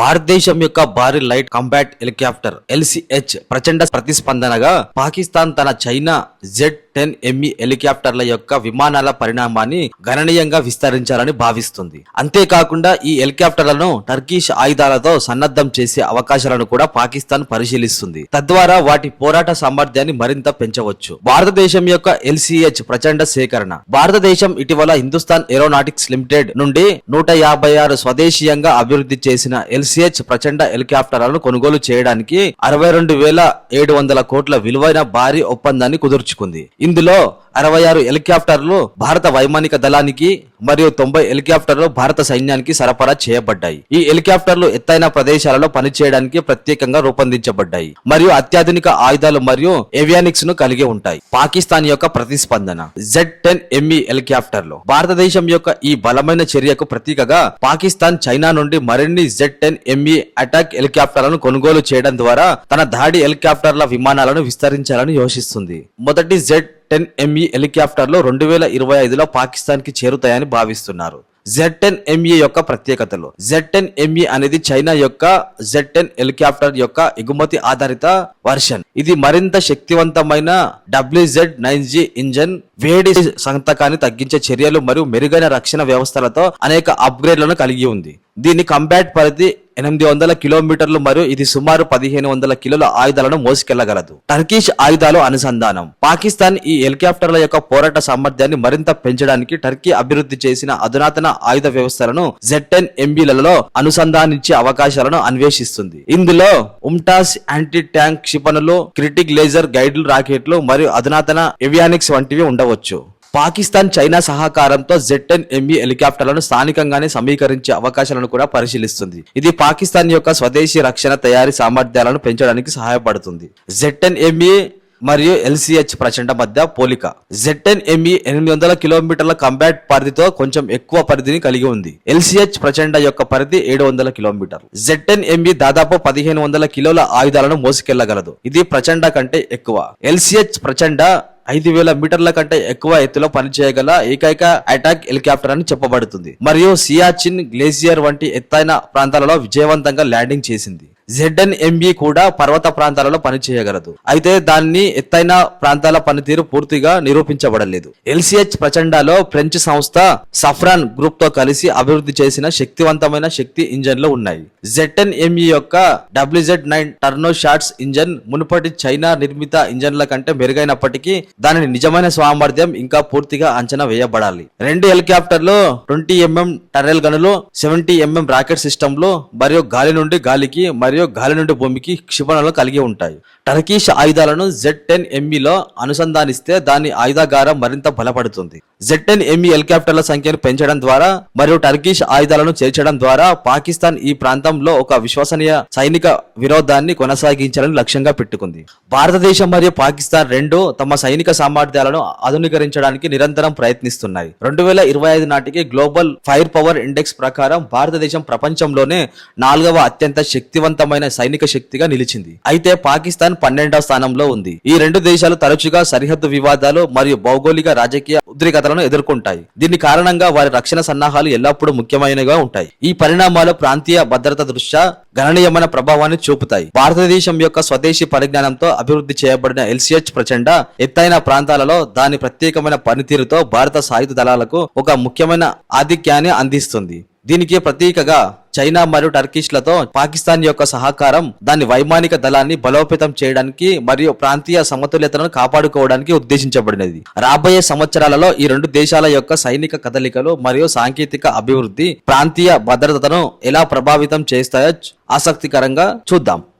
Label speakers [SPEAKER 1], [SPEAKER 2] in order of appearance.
[SPEAKER 1] భారతదేశం యొక్క భారీ లైట్ కంబాట్ హెలికాప్టర్ ఎల్సిహెచ్ ప్రచండ ప్రతిస్పందనగా పాకిస్తాన్ తన చైనా జెడ్ టెన్ ఎంఈ హెలికాప్టర్ల యొక్క విమానాల పరిణామాన్ని గణనీయంగా విస్తరించాలని భావిస్తుంది. అంతేకాకుండా ఈ హెలికాప్టర్లను టర్కీష్ ఆయుధాలతో సన్నద్ధం చేసే అవకాశాలను కూడా పాకిస్తాన్ పరిశీలిస్తుంది. తద్వారా వాటి పోరాట సామర్థ్యాన్ని మరింత పెంచవచ్చు. భారతదేశం యొక్క ఎల్సిహెచ్ ప్రచండ సేకరణ. భారతదేశం ఇటీవల హిందుస్థాన్ ఏరోనాటిక్స్ లిమిటెడ్ నుండి నూట యాభై ఆరు స్వదేశీయంగా అభివృద్ధి చేసిన ఎల్సిహెచ్ ప్రచండ హెలికాప్టర్లను కొనుగోలు చేయడానికి అరవై రెండు వేల ఏడు వందల కోట్ల విలువైన భారీ ఒప్పందాన్ని కుదుర్చుకుంది. ఇందులో అరవై ఆరు హెలికాప్టర్లు భారత వైమానిక దళానికి మరియు తొంభై హెలికాప్టర్లు భారత సైన్యానికి సరఫరా చేయబడ్డాయి. ఈ హెలికాప్టర్లు ఎత్తైన ప్రదేశాలలో పనిచేయడానికి ప్రత్యేకంగా రూపొందించబడ్డాయి మరియు అత్యాధునిక ఆయుధాలు మరియు ఏవియానిక్స్ను కలిగి ఉంటాయి. పాకిస్తాన్ యొక్క ప్రతిస్పందన. జెడ్ టెన్ ఎంఈ హెలికాప్టర్లు. భారతదేశం యొక్క ఈ బలమైన చర్యకు ప్రతీకగా పాకిస్తాన్ చైనా నుండి మరిన్ని జెడ్ టెన్ ఎంఈ అటాక్ హెలికాప్టర్లను కొనుగోలు చేయడం ద్వారా తన దాడి హెలికాప్టర్ల విమానాలను విస్తరించాలని యోచిస్తుంది. మొదటి జెడ్ టెన్ ఎంఈ హెలికాప్టర్లు రెండు వేల ఇరవై ఐదులో పాకిస్తాన్కి చేరుతాయని భావిస్తున్నారు. జెడ్ టెన్ ఎంఈ యొక్క ప్రత్యేకతలు. జెడ్ టెన్ ఎంఈ అనేది చైనా యొక్క జెడ్ టెన్ హెలికాప్టర్ యొక్క ఎగుమతి ఆధారిత వర్షన్. ఇది మరింత శక్తివంతమైన డబ్ల్యూజెడ్ నైన్ జీ ఇంజన్ వేడి సంతకాన్ని తగ్గించే చర్యలు మరియు మెరుగైన రక్షణ వ్యవస్థలతో అనేక అప్గ్రేడ్లను కలిగి ఉంది. దీని కంబాట్ పరిధి ఎనిమిది వందల కిలోమీటర్లు మరియు ఇది సుమారు పదిహేను వందల కిలోల ఆయుధాలను మోసుకెళ్ళగలదు. టర్కిష్ ఆయుధాలు అనుసంధానం. పాకిస్తాన్ ఈ హెలికాప్టర్ల యొక్క పోరాట సామర్థ్యాన్ని మరింత పెంచడానికి టర్కీ అభివృద్ధి చేసిన అధునాతన ఆయుధ వ్యవస్థలను జెడ్ టెన్ ఎంబీలలో అనుసంధానించే అవకాశాలను అన్వేషిస్తుంది. ఇందులో ఉమ్టాస్ యాంటీ ట్యాంక్ క్షిపణులు క్రిటిక్ లేజర్ గైడ్లు రాకెట్లు మరియు అధునాతన ఎవియానిక్స్ వంటివి ఉండవచ్చు. పాకిస్తాన్ చైనా సహకారంతో జెడ్ టెన్ ఎంఈ హెలికాప్టర్లను స్థానికంగానే సమీకరించే అవకాశాలను కూడా పరిశీలిస్తుంది. ఇది పాకిస్తాన్ యొక్క స్వదేశీ రక్షణ తయారీ సామర్థ్యాలను పెంచడానికి సహాయపడుతుంది. జెడ్ టెన్ ఎంఈ మరియు ఎల్సిహెచ్ ప్రచండ మధ్య పోలిక. జెడ్ టెన్ ఎంఈ ఎనిమిది వందల కిలోమీటర్ల కంబాట్ పరిధితో కొంచెం ఎక్కువ పరిధిని కలిగి ఉంది. ఎల్సిహెచ్ ప్రచండ యొక్క పరిధి ఏడు వందల కిలోమీటర్లు. జెడ్ టెన్ ఎంఈ దాదాపు పదిహేను వందల కిలోల ఆయుధాలను మోసుకెళ్ళగలదు. ఇది ప్రచండ కంటే ఎక్కువ. ఎల్సిహెచ్ ప్రచండ ఐదు వేల మీటర్ల కంటే ఎక్కువ ఎత్తులో పనిచేయగల ఏకైక అటాక్ హెలికాప్టర్ అని చెప్పబడుతుంది. మరియు సియాచిన్ గ్లేసియర్ వంటి ఎత్తైన ప్రాంతాలలో విజయవంతంగా ల్యాండింగ్ చేసింది. జెడ్ఎన్ ఎంబీ కూడా పర్వత ప్రాంతాలలో పనిచేయగలదు. అయితే దాన్ని ఎత్తైన ప్రాంతాల పనితీరు పూర్తిగా నిరూపించబడలేదు. ఎల్సిహెచ్ ప్రచండాలో ఫ్రెంచ్ సంస్థ సఫ్రాన్ గ్రూప్తో కలిసి అభివృద్ధి చేసిన శక్తివంతమైన శక్తి ఇంజన్లు ఉన్నాయి. జెడ్ఎన్ ఎంఈ యొక్క డబ్ల్యూజెడ్ నైన్ టర్నో షాట్స్ ఇంజన్ మునుపటి చైనా నిర్మిత ఇంజన్ల కంటే మెరుగైనప్పటికీ దాని నిజమైన సామర్థ్యం ఇంకా పూర్తిగా అంచనా వేయబడాలి. రెండు హెలికాప్టర్లు ట్వంటీ ఎంఎం టర్రెల్ గనులు సెవెంటీ ఎంఎం రాకెట్ సిస్టమ్లు మరియు గాలి నుండి గాలికి మరియు గాలి నుండి భూమికి క్షిపణలు కలిగి ఉంటాయి. టర్కీష్ ఆయుధాలను జెడ్ టెన్ ఎంఈలో అనుసంధానిస్తే దాని ఆయుధాగారం మరింత బలపడుతుంది. జెడ్ టెన్ ఎంఈ హెలికాప్టర్ల సంఖ్యను పెంచడం ద్వారా మరియు టర్కీష్ ఆయుధాలను చేర్చడం ద్వారా పాకిస్తాన్ ఈ ప్రాంతంలో ఒక విశ్వసనీయ సైనిక విరోధాన్ని కొనసాగించాలని లక్ష్యంగా పెట్టుకుంది. భారతదేశం మరియు పాకిస్తాన్ రెండు తమ సైనిక సామర్థ్యాలను ఆధునీకరించడానికి నిరంతరం ప్రయత్నిస్తున్నాయి. రెండు వేల ఇరవై ఐదు నాటికి గ్లోబల్ ఫైర్ పవర్ ఇండెక్స్ ప్రకారం భారతదేశం ప్రపంచంలోనే నాలుగవ అత్యంత శక్తివంతమైన సైనిక శక్తిగా నిలిచింది. అయితే పాకిస్తాన్ పన్నెండవ స్థానంలో ఉంది. ఈ రెండు దేశాలు తరచుగా సరిహద్దు వివాదాలు మరియు భౌగోళిక రాజకీయ ఉద్రిక్తతలను ఎదుర్కొంటాయి. దీని కారణంగా వారి రక్షణ సన్నాహాలు ఎల్లప్పుడూ ముఖ్యమైనవిగా ఉంటాయి. ఈ పరిణామాలు ప్రాంతీయ భద్రత దృష్ట్యా గణనీయమైన ప్రభావాన్ని చూపుతాయి. భారతదేశం యొక్క స్వదేశీ పరిజ్ఞానంతో అభివృద్ధి చేయబడిన ఎల్సిహెచ్ ప్రచండ ఎత్తైన ప్రాంతాలలో దాని ప్రత్యేకమైన పనితీరుతో భారత సాయుధ దళాలకు ఒక ముఖ్యమైన ఆధిక్యాన్ని అందిస్తుంది. దీనికి ప్రతీకగా చైనా మరియు టర్కిష్లతో పాకిస్తాన్ యొక్క సహకారం దాని వైమానిక దళాన్ని బలోపేతం చేయడానికి మరియు ప్రాంతీయ సమతుల్యతను కాపాడుకోవడానికి ఉద్దేశించబడినది. రాబోయే సంవత్సరాలలో ఈ రెండు దేశాల యొక్క సైనిక కదలికలు మరియు సాంకేతిక అభివృద్ధి ప్రాంతీయ భద్రతను ఎలా ప్రభావితం చేస్తాయో ఆసక్తికరంగా చూద్దాం.